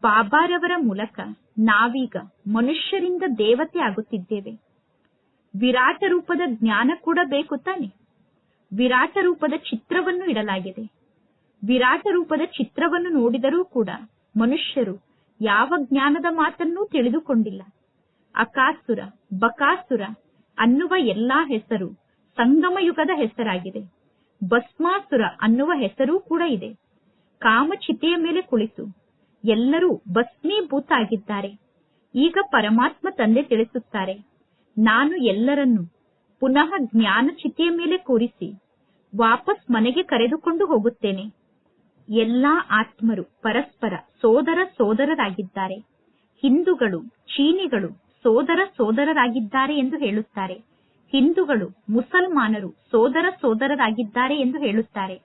ಬಾಬಾರವರ ಮೂಲಕ ನಾವೀಗ ಮನುಷ್ಯರಿಂದ ದೇವತೆ ಆಗುತ್ತಿದ್ದೇವೆ. ವಿರಾಟ ರೂಪದ ಜ್ಞಾನ ಕೂಡ ಬೇಕು ತಾನೆ. ವಿರಾಟ ರೂಪದ ಚಿತ್ರವನ್ನು ಇಡಲಾಗಿದೆ. ವಿರಾಟ ರೂಪದ ಚಿತ್ರವನ್ನು ನೋಡಿದರೂ ಕೂಡ ಮನುಷ್ಯರು ಯಾವ ಜ್ಞಾನದ ಮಾತನ್ನೂ ತಿಳಿದುಕೊಂಡಿಲ್ಲ. ಅಕಾಸುರ, ಬಕಾಸುರ ಅನ್ನುವ ಎಲ್ಲಾ ಹೆಸರು ಸಂಗಮ ಯುಗದ ಹೆಸರಾಗಿದೆ. ಭಸ್ಮಾಸುರ ಅನ್ನುವ ಹೆಸರೂ ಕೂಡ ಇದೆ. ಕಾಮಚಿತೆಯ ಮೇಲೆ ಕುಳಿತು ಎಲ್ಲರೂ ಭಸ್ಮೀಭೂತ ಆಗಿದ್ದಾರೆ ಈಗ ಪರಮಾತ್ಮ ತಂದೆ ತಿಳಿಸುತ್ತಾರೆ. ನಾನು ಎಲ್ಲರನ್ನು ಪುನಃ ಜ್ಞಾನ ಚಿತಿಯ ಮೇಲೆ ಕೂರಿಸಿ ವಾಪಸ್ ಮನೆಗೆ ಕರೆದುಕೊಂಡು ಹೋಗುತ್ತೇನೆ. ಎಲ್ಲಾ ಆತ್ಮರು ಪರಸ್ಪರ ಸೋದರ ಸೋದರರಾಗಿದ್ದಾರೆ. ಹಿಂದೂಗಳು, ಚೀನಿಗಳು ಸೋದರ ಸೋದರರಾಗಿದ್ದಾರೆ ಎಂದು ಹೇಳುತ್ತಾರೆ. ಹಿಂದೂಗಳು, ಮುಸಲ್ಮಾನರು ಸೋದರ ಸೋದರರಾಗಿದ್ದಾರೆ ಎಂದು ಹೇಳುತ್ತಾರೆ.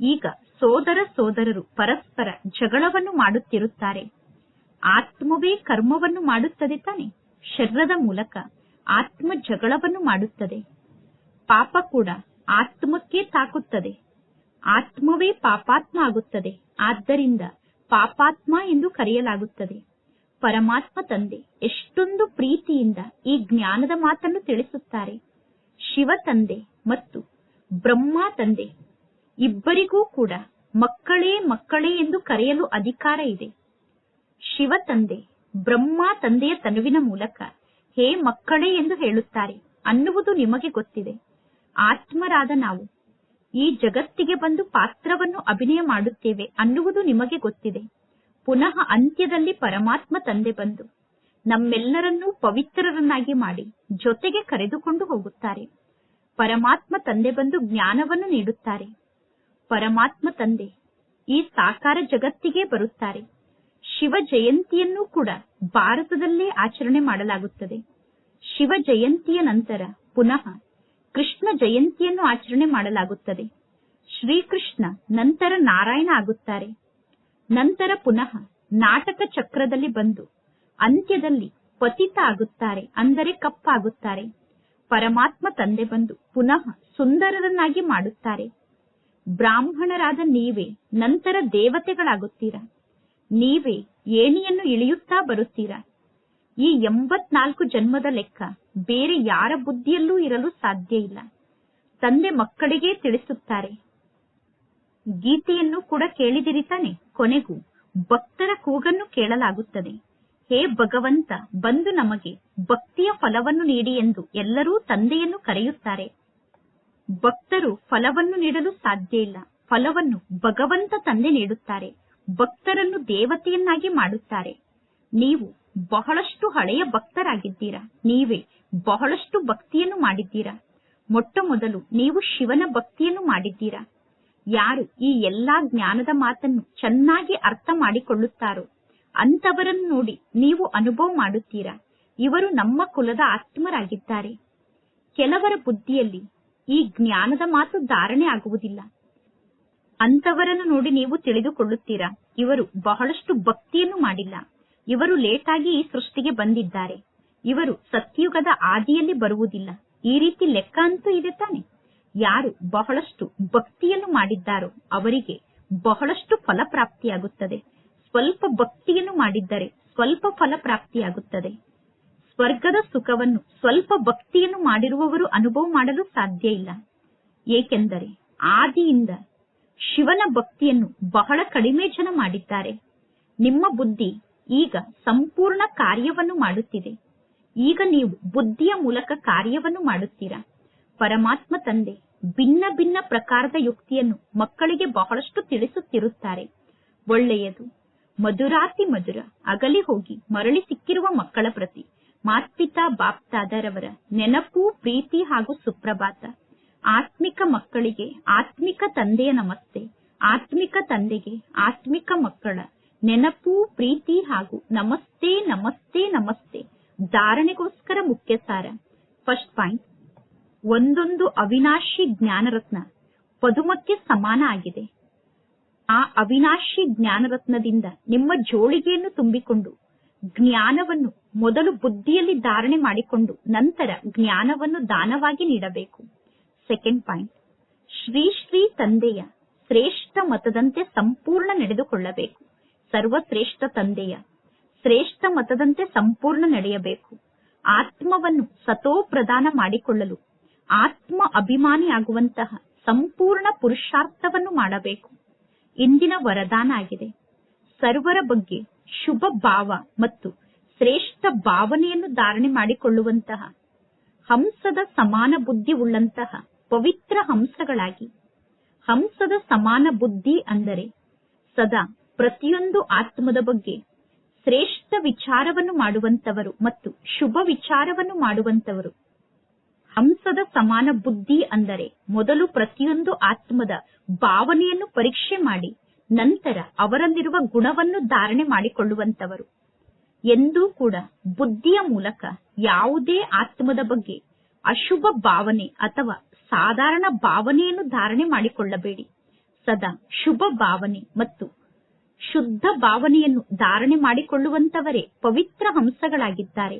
ಈಗ ಸೋದರ ಸೋದರರು ಪರಸ್ಪರ ಜಗಳವನ್ನು ಮಾಡುತ್ತಿರುತ್ತಾರೆ. ಆತ್ಮವೇ ಕರ್ಮವನ್ನು ಮಾಡುತ್ತದೆ ತಾನೆ. ಶರೀರದ ಮೂಲಕ ಆತ್ಮ ಜಗಳವನ್ನು ಮಾಡುತ್ತದೆ. ಪಾಪ ಕೂಡ ಆತ್ಮಕ್ಕೆ ತಾಕುತ್ತದೆ. ಆತ್ಮವೇ ಪಾಪಾತ್ಮ ಆಗುತ್ತದೆ. ಆದ್ದರಿಂದ ಪಾಪಾತ್ಮ ಎಂದು ಕರೆಯಲಾಗುತ್ತದೆ. ಪರಮಾತ್ಮ ತಂದೆ ಎಷ್ಟೊಂದು ಪ್ರೀತಿಯಿಂದ ಈ ಜ್ಞಾನದ ಮಾತನ್ನು ತಿಳಿಸುತ್ತಾರೆ. ಶಿವ ತಂದೆ ಮತ್ತು ಬ್ರಹ್ಮ ತಂದೆ ಇಬ್ಬರಿಗೂ ಕೂಡ ಮಕ್ಕಳೇ ಮಕ್ಕಳೇ ಎಂದು ಕರೆಯಲು ಅಧಿಕಾರ ಇದೆ. ಶಿವ ತಂದೆ ಬ್ರಹ್ಮ ತಂದೆಯ ತನುವಿನ ಮೂಲಕ ಹೇ ಮಕ್ಕಳೇ ಎಂದು ಹೇಳುತ್ತಾರೆ. ಅನ್ನುವುದು ನಿಮಗೆ ಗೊತ್ತಿದೆ. ಆತ್ಮರಾದ ನಾವು ಈ ಜಗತ್ತಿಗೆ ಬಂದು ಪಾತ್ರವನ್ನು ಅಭಿನಯ ಮಾಡುತ್ತೇವೆ ಅನ್ನುವುದು ನಿಮಗೆ ಗೊತ್ತಿದೆ. ಪುನಃ ಅಂತ್ಯದಲ್ಲಿ ಪರಮಾತ್ಮ ತಂದೆ ಬಂದು ನಮ್ಮೆಲ್ಲರನ್ನೂ ಪವಿತ್ರರನ್ನಾಗಿ ಮಾಡಿ ಜೊತೆಗೆ ಕರೆದುಕೊಂಡು ಹೋಗುತ್ತಾರೆ. ಪರಮಾತ್ಮ ತಂದೆ ಬಂದು ಜ್ಞಾನವನ್ನು ನೀಡುತ್ತಾರೆ. ಪರಮಾತ್ಮ ತಂದೆ ಈ ಸಾಕಾರ ಜಗತ್ತಿಗೆ ಬರುತ್ತಾರೆ. ಶಿವ ಜಯಂತಿಯನ್ನು ಕೂಡ ಭಾರತದಲ್ಲೇ ಆಚರಣೆ ಮಾಡಲಾಗುತ್ತದೆ. ಶಿವ ಜಯಂತಿಯ ನಂತರ ಪುನಃ ಕೃಷ್ಣ ಜಯಂತಿಯನ್ನು ಆಚರಣೆ ಮಾಡಲಾಗುತ್ತದೆ. ಶ್ರೀಕೃಷ್ಣ ನಂತರ ನಾರಾಯಣ ಆಗುತ್ತಾರೆ. ನಂತರ ಪುನಃ ನಾಟಕ ಚಕ್ರದಲ್ಲಿ ಬಂದು ಅಂತ್ಯದಲ್ಲಿ ಪತಿತ ಆಗುತ್ತಾರೆ, ಅಂದರೆ ಕಪ್ಪಾಗುತ್ತಾರೆ. ಪರಮಾತ್ಮ ತಂದೆ ಬಂದು ಪುನಃ ಸುಂದರರನ್ನಾಗಿ ಮಾಡುತ್ತಾರೆ. ಬ್ರಾಹ್ಮಣರಾದ ನೀವೇ ನಂತರ ದೇವತೆಗಳಾಗುತ್ತೀರಾ? ನೀವೇ ಏಣಿಯನ್ನು ಇಳಿಯುತ್ತಾ ಬರುತ್ತೀರಾ? ಈ ಎಂಬತ್ನಾಲ್ಕು ಜನ್ಮದ ಲೆಕ್ಕ ಬೇರೆ ಯಾರ ಬುದ್ಧಿಯಲ್ಲೂ ಇರಲು ಸಾಧ್ಯ ಇಲ್ಲ. ತಂದೆ ಮಕ್ಕಳಿಗೆ ತಿಳಿಸುತ್ತಾರೆ. ಗೀತೆಯನ್ನು ಕೂಡ ಕೇಳಿದಿರಿ ತಾನೆ? ಕೊನೆಗೂ ಭಕ್ತರ ಕೂಗನ್ನು ಕೇಳಲಾಗುತ್ತದೆ. ಹೇ ಭಗವಂತ, ಬಂದು ನಮಗೆ ಭಕ್ತಿಯ ಫಲವನ್ನು ನೀಡಿ ಎಂದು ಎಲ್ಲರೂ ತಂದೆಯನ್ನು ಕರೆಯುತ್ತಾರೆ. ಭಕ್ತರು ಫಲವನ್ನು ನೀಡಲು ಸಾಧ್ಯ ಇಲ್ಲ. ಫಲವನ್ನು ಭಗವಂತ ತಂದೆ ನೀಡುತ್ತಾರೆ. ಭಕ್ತರನ್ನು ದೇವತೆಯನ್ನಾಗಿ ಮಾಡುತ್ತಾರೆ. ನೀವು ಬಹಳಷ್ಟು ಹಳೆಯ ಭಕ್ತರಾಗಿದ್ದೀರಾ. ನೀವೇ ಬಹಳಷ್ಟು ಭಕ್ತಿಯನ್ನು ಮಾಡಿದ್ದೀರಾ. ಮೊಟ್ಟ ಮೊದಲು ನೀವು ಶಿವನ ಭಕ್ತಿಯನ್ನು ಮಾಡಿದ್ದೀರಾ. ಯಾರು ಈ ಎಲ್ಲಾ ಜ್ಞಾನದ ಮಾತನ್ನು ಚೆನ್ನಾಗಿ ಅರ್ಥ ಮಾಡಿಕೊಳ್ಳುತ್ತಾರೋ ಅಂತವರನ್ನು ನೋಡಿ ನೀವು ಅನುಭವ ಮಾಡುತ್ತೀರಾ. ಇವರು ನಮ್ಮ ಕುಲದ ಆತ್ಮರಾಗಿದ್ದಾರೆ. ಕೆಲವರ ಬುದ್ಧಿಯಲ್ಲಿ ಈ ಜ್ಞಾನದ ಮಾತು ಧಾರಣೆ ಆಗುವುದಿಲ್ಲ. ಅಂತವರನ್ನು ನೋಡಿ ನೀವು ತಿಳಿದುಕೊಳ್ಳುತ್ತೀರಾ? ಇವರು ಬಹಳಷ್ಟು ಭಕ್ತಿಯನ್ನು ಮಾಡಿಲ್ಲ. ಇವರು ಲೇಟಾಗಿ ಈ ಸೃಷ್ಟಿಗೆ ಬಂದಿದ್ದಾರೆ. ಇವರು ಸತ್ಯುಗದ ಆದಿಯಲ್ಲಿ ಬರುವುದಿಲ್ಲ. ಈ ರೀತಿ ಲೆಕ್ಕ ಅಂತೂ ಇದೆ ತಾನೆ. ಯಾರು ಬಹಳಷ್ಟು ಭಕ್ತಿಯನ್ನು ಮಾಡಿದ್ದಾರೋ ಅವರಿಗೆ ಬಹಳಷ್ಟು ಫಲ ಪ್ರಾಪ್ತಿಯಾಗುತ್ತದೆ. ಸ್ವಲ್ಪ ಭಕ್ತಿಯನ್ನು ಮಾಡಿದ್ದರೆ ಸ್ವಲ್ಪ ಫಲ ಪ್ರಾಪ್ತಿಯಾಗುತ್ತದೆ. ಸ್ವರ್ಗದ ಸುಖವನ್ನು ಸ್ವಲ್ಪ ಭಕ್ತಿಯನ್ನು ಮಾಡಿರುವವರು ಅನುಭವ ಮಾಡಲು ಸಾಧ್ಯ ಇಲ್ಲ. ಏಕೆಂದರೆ ಆದಿಯಿಂದ ಶಿವನ ಭಕ್ತಿಯನ್ನು ಬಹಳ ಕಡಿಮೆ ಜನ ಮಾಡಿದ್ದಾರೆ. ನಿಮ್ಮ ಬುದ್ಧಿ ಈಗ ಸಂಪೂರ್ಣ ಕಾರ್ಯವನ್ನು ಮಾಡುತ್ತಿದೆ. ಈಗ ನೀವು ಬುದ್ಧಿಯ ಮೂಲಕ ಕಾರ್ಯವನ್ನು ಮಾಡುತ್ತೀರಾ? ಪರಮಾತ್ಮ ತಂದೆ ಭಿನ್ನ ಭಿನ್ನ ಪ್ರಕಾರದ ಯುಕ್ತಿಯನ್ನು ಮಕ್ಕಳಿಗೆ ಬಹಳಷ್ಟು ತಿಳಿಸುತ್ತಿರುತ್ತಾರೆ. ಒಳ್ಳೆಯದು. ಮಧುರಾತಿ ಮಧುರ, ಅಗಲಿ ಹೋಗಿ ಮರಳಿ ಸಿಕ್ಕಿರುವ ಮಕ್ಕಳ ಪ್ರತಿ, ಮಾತ್ಪಿತಾ ಬಾಪ್ತಾದರವರ ನೆನಪು, ಪ್ರೀತಿ ಹಾಗೂ ಸುಪ್ರಭಾತ. ಆತ್ಮಿಕ ಮಕ್ಕಳಿಗೆ ಆತ್ಮಿಕ ತಂದೆಯ ನಮಸ್ತೆ, ಆತ್ಮಿಕ ತಂದೆಗೆ ಆತ್ಮಿಕ ಮಕ್ಕಳ ನೆನಪು, ಪ್ರೀತಿ ಹಾಗೂ ನಮಸ್ತೆ ನಮಸ್ತೆ ನಮಸ್ತೆ ಧಾರಣೆಗೋಸ್ಕರ ಮುಖ್ಯ ಸಾರ. ಫಸ್ಟ್ ಪಾಯಿಂಟ್ ಒಂದೊಂದು ಅವಿನಾಶಿ ಜ್ಞಾನರತ್ನ ಪದುಮಕ್ಕೆ ಸಮಾನ ಆಗಿದೆ. ಆ ಅವಿನಾಶಿ ಜ್ಞಾನರತ್ನದಿಂದ ನಿಮ್ಮ ಜೋಳಿಗೆಯನ್ನು ತುಂಬಿಕೊಂಡು ಜ್ಞಾನವನ್ನು ಮೊದಲು ಬುದ್ಧಿಯಲ್ಲಿ ಧಾರಣೆ ಮಾಡಿಕೊಂಡು ನಂತರ ಜ್ಞಾನವನ್ನು ದಾನವಾಗಿ ನೀಡಬೇಕು. ಸೆಕೆಂಡ್ ಪಾಯಿಂಟ್ ಶ್ರೀ ಶ್ರೀ ತಂದೆಯ ಶ್ರೇಷ್ಠ ಮತದಂತೆ ಸಂಪೂರ್ಣ ನಡೆದುಕೊಳ್ಳಬೇಕು. ಸರ್ವಶ್ರೇಷ್ಠ ತಂದೆಯ ಶ್ರೇಷ್ಠ ಮತದಂತೆ ಸಂಪೂರ್ಣ ನಡೆಯಬೇಕು. ಆತ್ಮವನ್ನು ಸತೋ ಪ್ರದಾನ ಮಾಡಿಕೊಳ್ಳಲು ಆತ್ಮ ಅಭಿಮಾನಿಯಾಗುವಂತಹ ಸಂಪೂರ್ಣ ಪುರುಷಾರ್ಥವನ್ನು ಮಾಡಬೇಕು. ಇಂದಿನ ವರದಾನ ಆಗಿದೆ. ಸರ್ವರ ಬಗ್ಗೆ ಶುಭ ಭಾವ ಮತ್ತು ಶ್ರೇಷ್ಠ ಭಾವನೆಯನ್ನು ಧಾರಣೆ ಮಾಡಿಕೊಳ್ಳುವಂತಹ ಹಂಸದ ಸಮಾನ ಬುದ್ಧಿ ಉಳ್ಳಂತಹ ಪವಿತ್ರ ಹಂಸಗಳಾಗಿ. ಹಂಸದ ಸಮಾನ ಬುದ್ಧಿ ಅಂದರೆ ಸದಾ ಪ್ರತಿಯೊಂದು ಆತ್ಮದ ಬಗ್ಗೆ ಶ್ರೇಷ್ಠ ವಿಚಾರವನ್ನು ಮಾಡುವಂತವರು ಮತ್ತು ಶುಭ ವಿಚಾರವನ್ನು ಮಾಡುವಂತವರು ಹಂಸದ ಸಮಾನ ಬುದ್ಧಿ ಅಂದರೆ ಮೊದಲು ಪ್ರತಿಯೊಂದು ಆತ್ಮದ ಭಾವನೆಯನ್ನು ಪರೀಕ್ಷೆ ಮಾಡಿ ನಂತರ ಅವರಲ್ಲಿರುವ ಗುಣವನ್ನು ಧಾರಣೆ ಮಾಡಿಕೊಳ್ಳುವಂತವರು ಎಂದೂ ಕೂಡ ಬುದ್ಧಿಯ ಮೂಲಕ ಯಾವುದೇ ಆತ್ಮದ ಬಗ್ಗೆ ಅಶುಭ ಭಾವನೆ ಅಥವಾ ಸಾಧಾರಣ ಭಾವನೆಯನ್ನು ಧಾರಣೆ ಮಾಡಿಕೊಳ್ಳಬೇಡಿ. ಸದಾ ಶುಭ ಭಾವನೆ ಮತ್ತು ಶುದ್ಧ ಭಾವನೆಯನ್ನು ಧಾರಣೆ ಮಾಡಿಕೊಳ್ಳುವಂತವರೇ ಪವಿತ್ರ ಹಂಸಗಳಾಗಿದ್ದಾರೆ.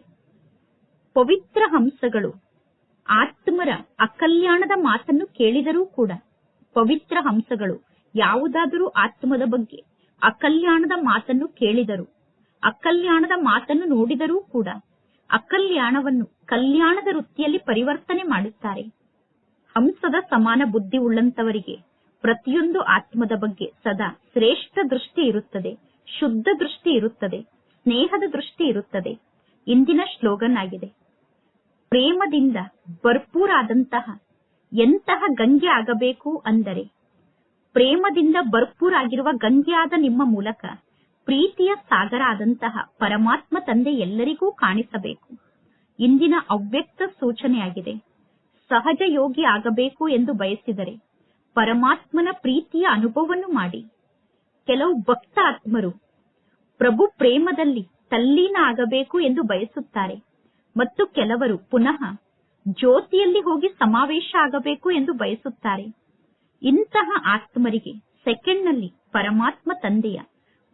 ಪವಿತ್ರ ಹಂಸಗಳು ಆತ್ಮರ ಅಕಲ್ಯಾಣದ ಮಾತನ್ನು ಕೇಳಿದರೂ ಕೂಡ ಪವಿತ್ರ ಹಂಸಗಳು ಯಾವುದಾದರೂ ಆತ್ಮದ ಬಗ್ಗೆ ಅಕಲ್ಯಾಣದ ಮಾತನ್ನು ಕೇಳಿದರು, ಅಕಲ್ಯಾಣದ ಮಾತನ್ನು ನೋಡಿದರೂ ಕೂಡ ಅಕಲ್ಯಾಣವನ್ನು ಕಲ್ಯಾಣದ ವೃತ್ತಿಯಲ್ಲಿ ಪರಿವರ್ತನೆ ಮಾಡುತ್ತಾರೆ. ಹಂಸದ ಸಮಾನ ಬುದ್ಧಿ ಉಳ್ಳಂತವರಿಗೆ ಪ್ರತಿಯೊಂದು ಆತ್ಮದ ಬಗ್ಗೆ ಸದಾ ಶ್ರೇಷ್ಠ ದೃಷ್ಟಿ ಇರುತ್ತದೆ, ಶುದ್ಧ ದೃಷ್ಟಿ ಇರುತ್ತದೆ, ಸ್ನೇಹದ ದೃಷ್ಟಿ ಇರುತ್ತದೆ. ಇಂದಿನ ಶ್ಲೋಗನ್ ಆಗಿದೆ. ಪ್ರೇಮದಿಂದ ಭರ್ಪೂರಾದಂತಹ ಎಂತಹ ಗಂಗೆ ಆಗಬೇಕು ಅಂದರೆ, ಪ್ರೇಮದಿಂದ ಭರ್ಪೂರಾಗಿರುವ ಗಂಗೆಯಾದ ನಿಮ್ಮ ಮೂಲಕ ಪ್ರೀತಿಯ ಸಾಗರ ಆದಂತಹ ಪರಮಾತ್ಮ ತಂದೆ ಎಲ್ಲರಿಗೂ ಕಾಣಿಸಬೇಕು. ಇಂದಿನ ಅವ್ಯಕ್ತ ಸೂಚನೆಯಾಗಿದೆ. ಸಹಜ ಯೋಗಿ ಆಗಬೇಕು ಎಂದು ಬಯಸಿದರೆ ಪರಮಾತ್ಮನ ಪ್ರೀತಿಯ ಅನುಭವವನ್ನು ಮಾಡಿ. ಕೆಲವು ಭಕ್ತ ಆತ್ಮರು ಪ್ರಭು ಪ್ರೇಮದಲ್ಲಿ ತಲ್ಲೀನ ಆಗಬೇಕು ಎಂದು ಬಯಸುತ್ತಾರೆ ಮತ್ತು ಕೆಲವರು ಪುನಃ ಜ್ಯೋತಿಯಲ್ಲಿ ಹೋಗಿ ಸಮಾವೇಶ ಆಗಬೇಕು ಎಂದು ಬಯಸುತ್ತಾರೆ. ಇಂತಹ ಆತ್ಮರಿಗೆ ಸೆಕೆಂಡ್ನಲ್ಲಿ ಪರಮಾತ್ಮ ತಂದೆಯ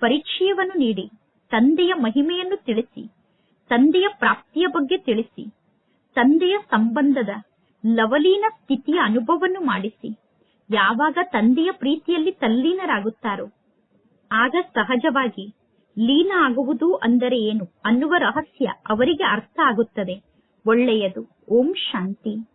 ಪರಿಚಯವನ್ನು ನೀಡಿ, ತಂದೆಯ ಮಹಿಮೆಯನ್ನು ತಿಳಿಸಿ, ತಂದೆಯ ಪ್ರಾಪ್ತಿಯ ಬಗ್ಗೆ ತಿಳಿಸಿ, ತಂದೆಯ ಸಂಬಂಧದ ಲವಲೀನ ಸ್ಥಿತಿಯ ಅನುಭವವನ್ನು ಮಾಡಿಸಿ. ಯಾವಾಗ ತಂದೆಯ ಪ್ರೀತಿಯಲ್ಲಿ ತಲ್ಲೀನರಾಗುತ್ತಾರೋ, ಆಗ ಸಹಜವಾಗಿ ಲೀನ ಆಗುವುದು ಅಂದರೆ ಏನು ಅನ್ನುವ ರಹಸ್ಯ ಅವರಿಗೆ ಅರ್ಥ ಆಗುತ್ತದೆ. ಒಳ್ಳೆಯದು. ಓಂ ಶಾಂತಿ.